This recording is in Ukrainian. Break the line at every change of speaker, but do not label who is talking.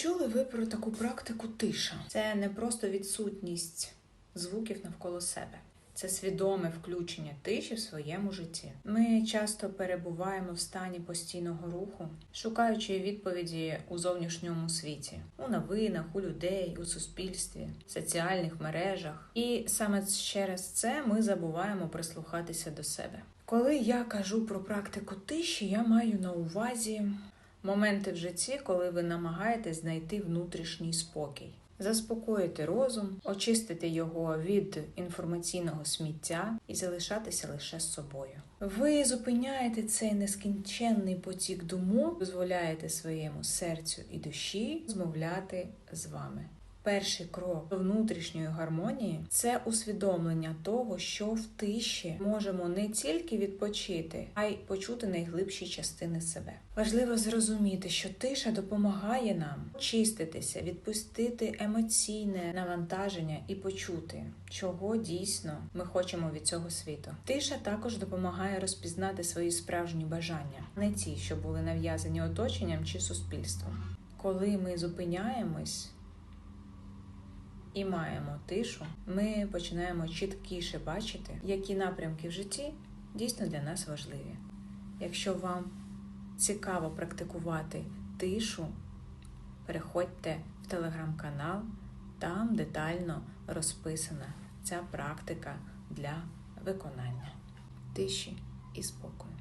чули ви про таку практику тиша? Це не просто відсутність звуків навколо себе. Це свідоме включення тиші в своєму житті. Ми часто перебуваємо в стані постійного руху, шукаючи відповіді у зовнішньому світі, у новинах, у людей, у суспільстві, соціальних мережах. І саме через це ми забуваємо прислухатися до себе. Коли я кажу про практику тиші, я маю на увазі моменти в житті, коли ви намагаєтесь знайти внутрішній спокій. Заспокоїти розум, очистити його від інформаційного сміття і залишатися лише з собою. Ви зупиняєте цей нескінченний потік думок, дозволяєте своєму серцю і душі змовляти з вами. Перший крок внутрішньої гармонії це усвідомлення того, що в тиші можемо не тільки відпочити, а й почути найглибші частини себе. Важливо зрозуміти, що тиша допомагає нам чиститися, відпустити емоційне навантаження і почути, чого дійсно ми хочемо від цього світу. Тиша також допомагає розпізнати свої справжні бажання, не ті, що були нав'язані оточенням чи суспільством. Коли ми зупиняємось і маємо тишу, ми починаємо чіткіше бачити, які напрямки в житті дійсно для нас важливі. Якщо вам цікаво практикувати тишу, переходьте в телеграм-канал, там детально розписана ця практика для виконання тиші і спокою.